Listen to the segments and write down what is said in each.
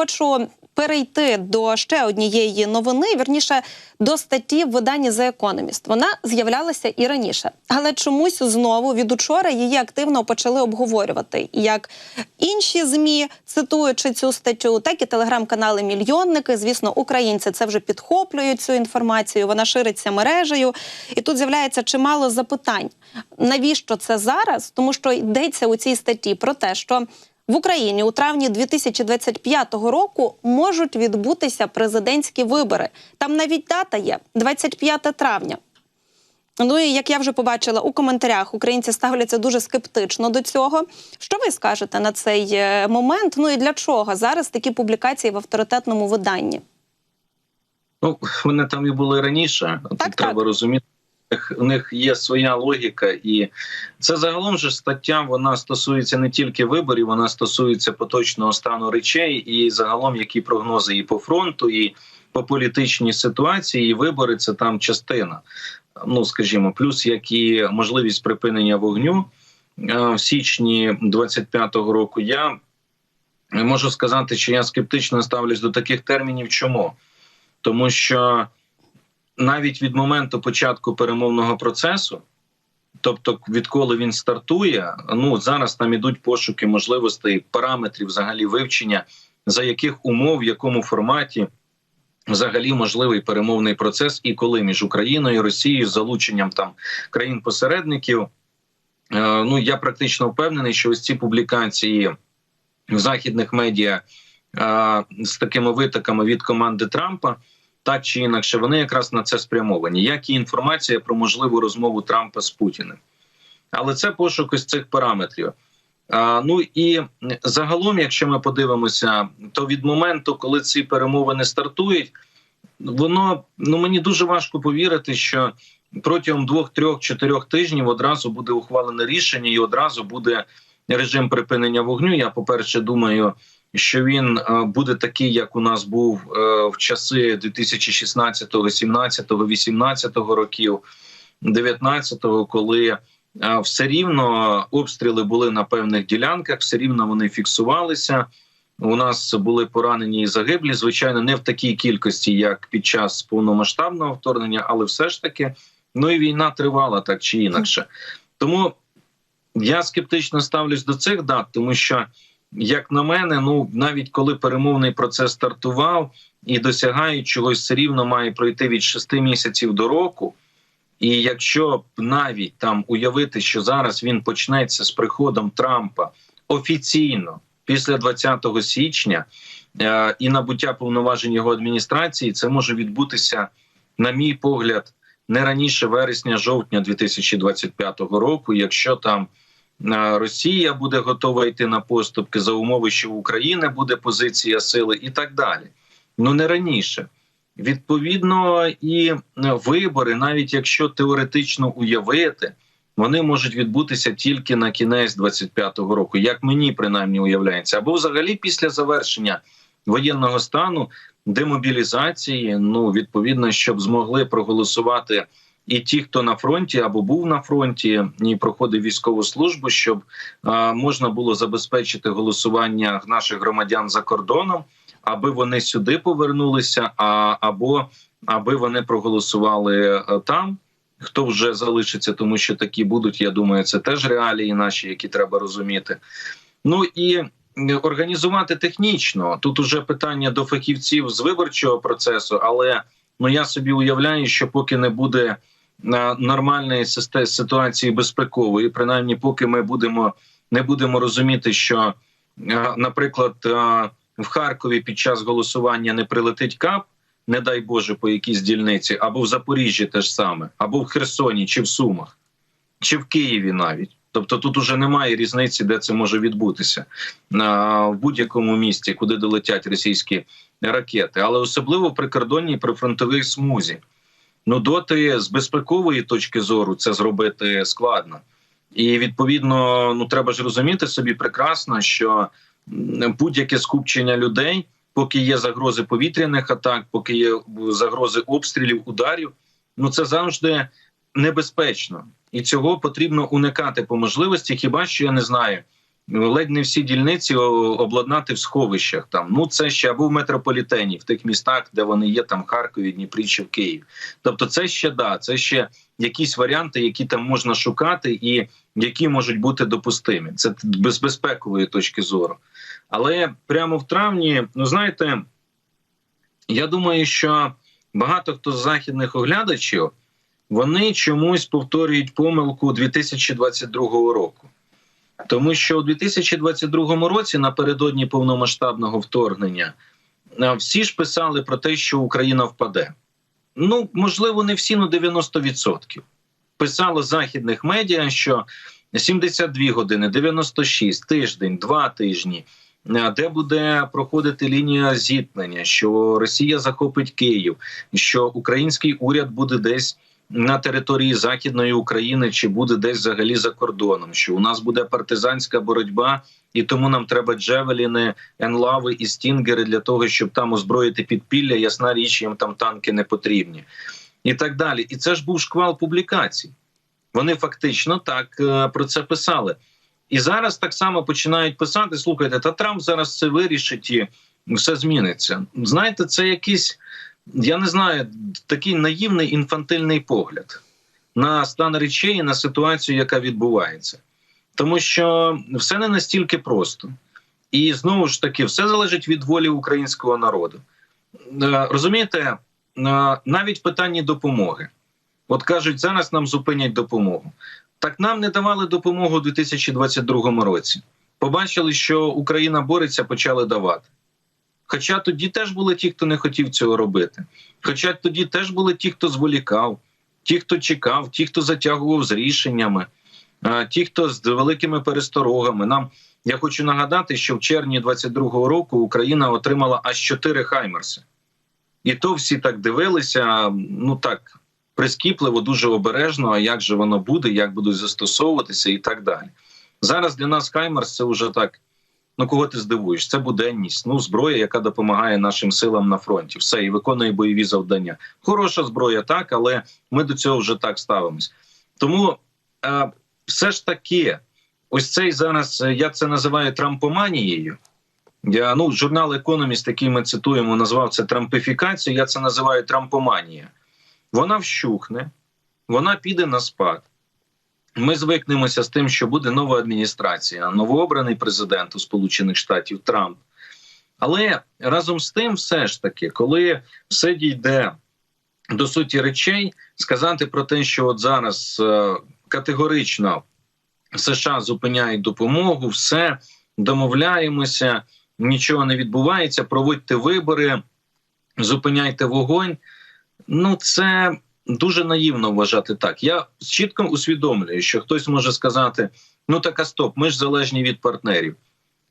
хочу перейти до ще однієї новини, вірніше до статті в виданні The Economist. Вона з'являлася і раніше, але чомусь знову від учора її активно почали обговорювати. Як інші змі, цитуючи цю статтю, так і телеграм-канали Мільйонники. Звісно, українці це вже підхоплюють цю інформацію. Вона шириться мережею, і тут з'являється чимало запитань. Навіщо це зараз? Тому що йдеться у цій статті про те, що в Україні у травні 2025 року можуть відбутися президентські вибори. Там навіть дата є 25 травня. Ну і як я вже побачила у коментарях, українці ставляться дуже скептично до цього. Що ви скажете на цей е, момент? Ну і для чого зараз такі публікації в авторитетному виданні? Ну, вони там і були раніше. Тут Так, треба розуміти. У них- є своя логіка, і це загалом же стаття. Вона стосується не тільки виборів, вона стосується поточного стану речей і загалом які прогнози і по фронту, і по політичній ситуації. І вибори це там частина. Ну скажімо, плюс як і можливість припинення вогню Е, в січні 25-го року. Я можу сказати, що я скептично ставлюсь до таких термінів. Чому? Тому що навіть від моменту початку перемовного процесу, тобто відколи він стартує, ну зараз там ідуть пошуки можливостей, параметрів взагалі вивчення, за яких умов, в якому форматі взагалі можливий перемовний процес, і коли між Україною і Росією з залученням там країн-посередників. Е, Ну я практично впевнений, що ось ці публікації в західних медіа е, з такими витоками від команди Трампа, так чи інакше, вони якраз на це спрямовані, як і інформація про можливу розмову Трампа з Путіним. Але це пошук із цих параметрів. А, ну і загалом, якщо ми подивимося, то від моменту, коли ці перемовини стартують, воно ну мені дуже важко повірити, що протягом двох, трьох, чотирьох тижнів одразу буде ухвалене рішення, і одразу буде режим припинення вогню. Я, по перше, думаю, що він е, буде такий, як у нас був е, в часи 2016, 17, 18 років, 19-го, коли е, все рівно обстріли були на певних ділянках, все рівно вони фіксувалися. У нас були поранені і загиблі, звичайно, не в такій кількості, як під час повномасштабного вторгнення, але все ж таки, ну і війна тривала так чи інакше. Тому я скептично ставлюсь до цих дат, тому що, як на мене, ну навіть коли перемовний процес стартував і досягають чогось, все рівно має пройти від 6 місяців до року. І якщо б навіть там уявити, що зараз він почнеться з приходом Трампа офіційно після 20 січня е, і набуття повноважень його адміністрації, це може відбутися, на мій погляд, не раніше вересня-жовтня 2025 року, якщо там Росія буде готова йти на поступки за умови, що в України буде позиція сили, і так далі. Ну не раніше. Відповідно, і е, вибори, навіть якщо теоретично уявити, вони можуть відбутися тільки на кінець 25-го року, як мені принаймні уявляється, або взагалі після завершення воєнного стану демобілізації. Ну відповідно, щоб змогли проголосувати і ті, хто на фронті або був на фронті і проходив військову службу, щоб можна було забезпечити голосування наших громадян за кордоном, аби вони сюди повернулися, а або аби вони проголосували е, там. Хто вже залишиться, тому що такі будуть. Я думаю, це теж реалії наші, які треба розуміти. Ну і організувати технічно тут уже питання до фахівців з виборчого процесу, але ну я собі уявляю, що поки не буде е, нормальної ситуації безпекової, принаймні, поки ми будемо не будемо розуміти, що, е, наприклад, е, в Харкові під час голосування не прилетить кап. Не дай Боже, по якійсь дільниці, або в Запоріжжі теж саме, або в Херсоні, чи в Сумах, чи в Києві навіть. Тобто тут уже немає різниці, де це може відбутися. В будь-якому місті, куди долетять російські ракети, але особливо в прикордонній прифронтовій смузі. Ну доти з безпекової точки зору це зробити складно, і відповідно, ну треба ж розуміти собі прекрасно, що будь-яке скупчення людей, поки є загрози повітряних атак, поки є загрози обстрілів, ударів, ну це завжди небезпечно, і цього потрібно уникати по можливості. Хіба що я не знаю, ледь не всі дільниці обладнати в сховищах. Там ну це ще або в метрополітені, в тих містах, де вони є, там Харкові, Дніпрі чи в Києві. Тобто, це ще да, це ще якісь варіанти, які там можна шукати, і які можуть бути допустимі. Це без безпекової точки зору. Але прямо в травні, ну знаєте, я думаю, що багато хто з західних оглядачів вони чомусь повторюють помилку 2022 року. Тому що у 2022 році, напередодні повномасштабного вторгнення, всі ж писали про те, що Україна впаде. Ну, можливо, не всі, ну 90%. Писало західних медіа, що 72 години, 96, тиждень, два тижні, де буде проходити лінія зіткнення, що Росія захопить Київ, що український уряд буде десь на території Західної України чи буде десь взагалі за кордоном, що у нас буде партизанська боротьба, і тому нам треба джевеліни, енлави і стінгери для того, щоб там озброїти підпілля. Ясна річ, їм там танки не потрібні, і так далі. І це ж був шквал публікацій. Вони фактично так е, про це писали. І зараз так само починають писати: слухайте, та Трамп зараз це вирішить і все зміниться. Знаєте, це якийсь, я не знаю, такий наївний інфантильний погляд на стан речей і на ситуацію, яка відбувається. Тому що все не настільки просто. І знову ж таки, все залежить від волі українського народу. Е, Розумієте, е, навіть в питанні допомоги. От кажуть, зараз нам зупинять допомогу. Так нам не давали допомогу у 2022 році. Побачили, що Україна бореться, почали давати. Хоча тоді теж були ті, хто не хотів цього робити. Хоча тоді теж були ті, хто зволікав, ті, хто чекав, ті, хто затягував з рішеннями, ті, хто з великими пересторогами. Нам я хочу нагадати, що в червні 22-го року Україна отримала аж 4 хаймерси. І то всі так дивилися, ну так прискіпливо, дуже обережно. А як же воно буде, як будуть застосовуватися, і так далі. Зараз для нас Хаймерс це вже так. Ну, кого ти здивуєш? Це буденність, ну зброя, яка допомагає нашим силам на фронті. Все і виконує бойові завдання. Хороша зброя, так, але ми до цього вже так ставимось. Тому е, все ж таки, ось цей зараз е, я це називаю трампоманією. Я ну журнал Економіст, який ми цитуємо, назвав це трампифікацією. Я це називаю трампоманія. Вона вщухне, вона піде на спад. Ми звикнемося з тим, що буде нова адміністрація, новообраний президент у Сполучених Штатів Трамп. Але разом з тим, все ж таки, коли все дійде до суті речей, сказати про те, що от зараз е, категорично США зупиняють допомогу, все домовляємося, нічого не відбувається. Проводьте вибори, зупиняйте вогонь. Ну, це дуже наївно вважати так. Я чітко усвідомлюю, що хтось може сказати: ну так а стоп, ми ж залежні від партнерів.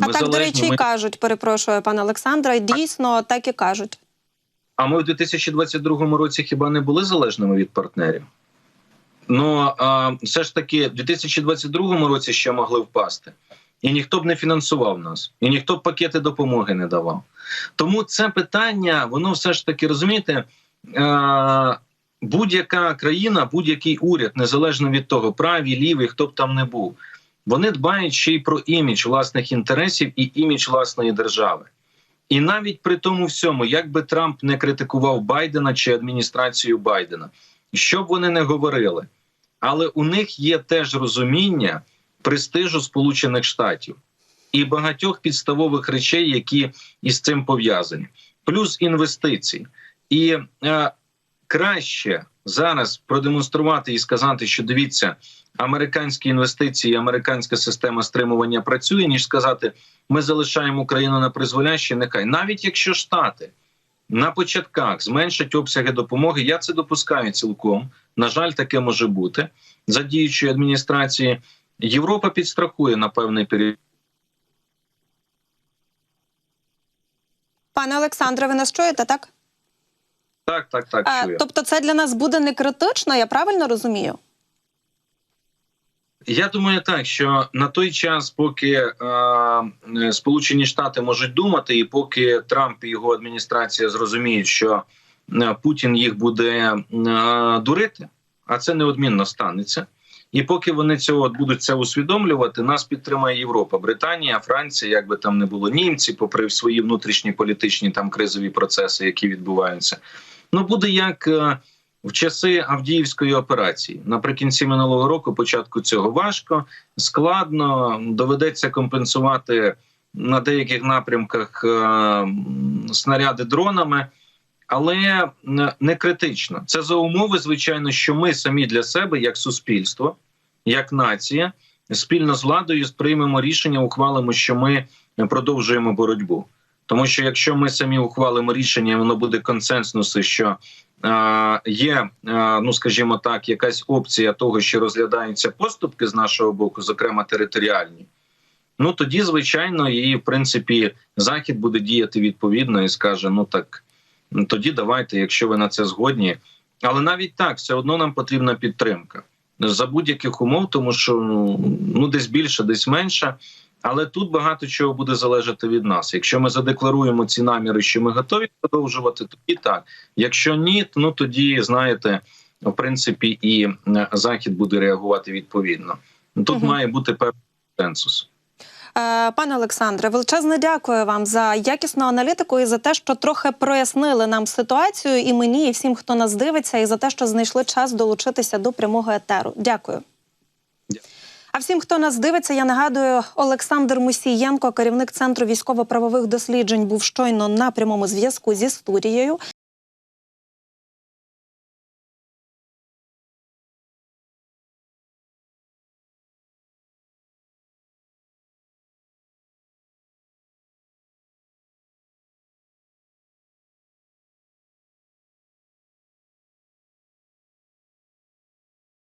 А Ми так, до речі, ми- кажуть, перепрошую, пане Олександре, і дійсно так і кажуть. А ми в 2022 році хіба не були залежними від партнерів? Ну а, все ж таки, в 2022 році ще могли впасти, і ніхто б не фінансував нас, і ніхто б пакети допомоги не давав. Тому це питання, воно все ж таки розумієте. Е, будь-яка країна, будь-який уряд, незалежно від того, правий, лівий, хто б там не був, вони дбають ще й про імідж власних інтересів і імідж власної держави. І навіть при тому всьому, як би Трамп не критикував Байдена чи адміністрацію Байдена, що б вони не говорили, але у них є теж розуміння престижу Сполучених Штатів і багатьох підставових речей, які із цим пов'язані, плюс інвестиції. І е, краще зараз продемонструвати і сказати, що дивіться, американські інвестиції, американська система стримування працює, ніж сказати, ми залишаємо Україну на призволяще. Нехай навіть якщо Штати на початках зменшать обсяги допомоги, я це допускаю цілком. На жаль, таке може бути за діючої адміністрації. Європа підстрахує на певний період. Пане Олександре, ви нас чуєте, так? Так, так, так. А, чую. тобто, це для нас буде не критично, я правильно розумію? Я думаю, так що на той час, поки е, е, Сполучені Штати можуть думати, і поки Трамп і його адміністрація зрозуміють, що е, Путін їх буде е, дурити, а це неодмінно станеться. І поки вони цього будуть це усвідомлювати, нас підтримає Європа, Британія, Франція, як би там не було німці, попри свої внутрішні політичні там кризові процеси, які відбуваються. Ну буде як е, в часи Авдіївської операції. Наприкінці минулого року, початку цього важко, складно, доведеться компенсувати на деяких напрямках е, снаряди дронами. Але е, не критично. Це за умови, звичайно, що ми самі для себе, як суспільство, як нація, спільно з владою приймемо рішення, ухвалимо, що ми продовжуємо боротьбу. Тому що якщо ми самі ухвалимо рішення, воно буде консенсуси, що е, є, е, ну скажімо так, якась опція того, що розглядаються поступки з нашого боку, зокрема територіальні. Ну тоді, звичайно, і в принципі захід буде діяти відповідно і скаже: ну так. Ну, тоді давайте, якщо ви на це згодні. Але навіть так, все одно нам потрібна підтримка за будь-яких умов, тому що ну десь більше, десь менше. Але тут багато чого буде залежати від нас. Якщо ми задекларуємо ці наміри, що ми готові продовжувати, тоді так. Якщо ні, ну тоді знаєте, в принципі, і е, захід буде реагувати відповідно. Тут Мгм. має бути певний консенсус. Е, Пане Олександре, величезне дякую вам за якісну аналітику і за те, що трохи прояснили нам ситуацію і мені, і всім, хто нас дивиться, і за те, що знайшли час долучитися до прямого етеру. Дякую. А всім, хто нас дивиться, я нагадую, Олександр Мусієнко, керівник центру військово-правових досліджень, був щойно на прямому зв'язку зі студією.